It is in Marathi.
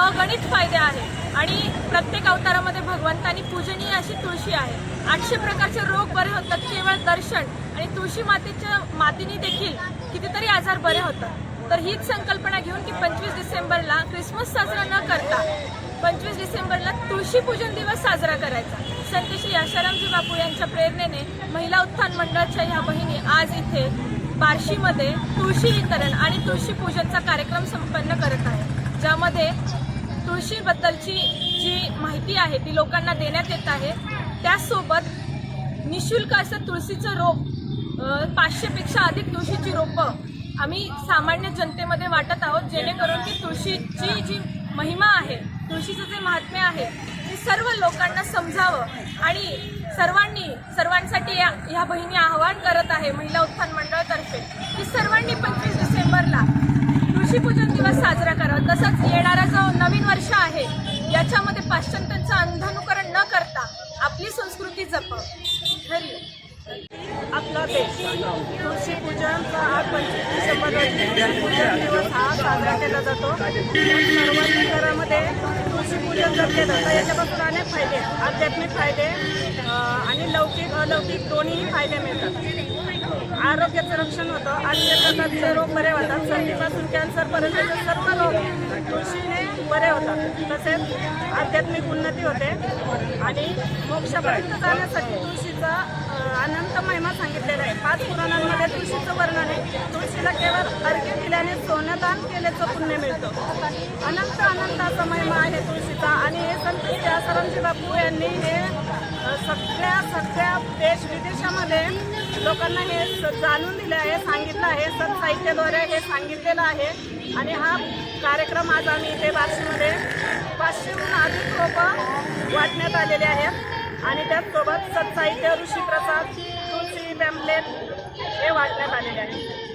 अगणित फायदे आहेत आणि प्रत्येक अवतारामध्ये भगवंतानी पूजनीय अशी तुळशी आहे. आठशे प्रकारचे रोग बरे होतात केवळ दर्शन आणि तुळशी मातेच्या मातीने देखील कितीतरी आजार बरे होतात. तर हीच संकल्पना घेऊन की पंचवीस डिसेंबरला क्रिसमस साजरा न करता पंचवीस डिसेंबरला तुळशी पूजन दिवस साजरा करायचा. संत श्री आशारामजी बापू यांच्या प्रेरणेने महिला उत्थान मंडळाच्या ह्या बहिणी आज इथे बार्शीमध्ये तुळशी वितरण आणि तुळशी पूजनचा कार्यक्रम संपन्न करत आहे ज्यामध्ये तुळशीबद्दलची जी माहिती आहे ती लोकांना देण्यात येत आहे त्याचसोबत निशुल्क असं तुळशीचं रोप पाचशेपेक्षा अधिक तुळशीची रोपं आम्ही सामान्य जनतेमध्ये वाटत आहोत जेणेकरून की तुळशीची जी महिमा आहे तुळशीचं जे महात्म्य आहे ते सर्व लोकांना समजावं आणि सर्वांनी सर्वांसाठी या ह्या बहिणी आवाहन करत आहे महिला उत्थान मंडळातर्फे. की सर्वांनी पंचवीस डिसेंबरला तुळशीपूजन दिवस साजरा करावा तसंच येणारा आहे. याच्यामध्ये पाश्चात्यांचं अंधानुकरण न करता आपली संस्कृती जप. खरी आपला देश. तुळशी पूजनचा हा पंचवीस डिसेंबर रोजी दिवस हा साजरा केला जातो. सर्वांनी घरामध्ये तुळशी पूजन जर केलं तर याच्यापासून अनेक फायदे आध्यात्मिक फायदे आणि लौकिक अलौकिक दोन्हीही फायदे मिळतात. आरोग्याचं रक्षण होतं. आणि प्रकारचे रोग बरे होतात सर्दीपासून कॅन्सरपर्यंतचे सर्व रोग तुळशीने बरे होतात तसेच आध्यात्मिक उन्नती होते. आणि मोक्षापर्यंत जाण्यासाठी तुळशीचा अनंत महिमा सांगितलेला आहे. पाच पुराणांमध्ये तुळशीचं वर्णन आहे. तुळशीला केवळ अर्घ्य दिल्याने सोन्यदान केल्याचं पुण्य मिळतं. अनंत अनंताचा महिमा आहे तुळशीचा. आणि हे संत श्री बापू यांनी हे सगळ्या सगळ्या देश विदेशामध्ये लोकांना हे जाणून दिलं आहे सांगितलं आहे. सत साहित्याद्वारे हे सांगितलेलं आहे. आणि हा कार्यक्रम आज आम्ही इथे वाशीमध्ये पाचशेहून अधिक रोपं वाटण्यात आलेले आहेत. आणि त्याचसोबत सत्साहित्य ऋषी प्रसाद तुळशी पॅम्पलेट हे वाटण्यात आलेले आहे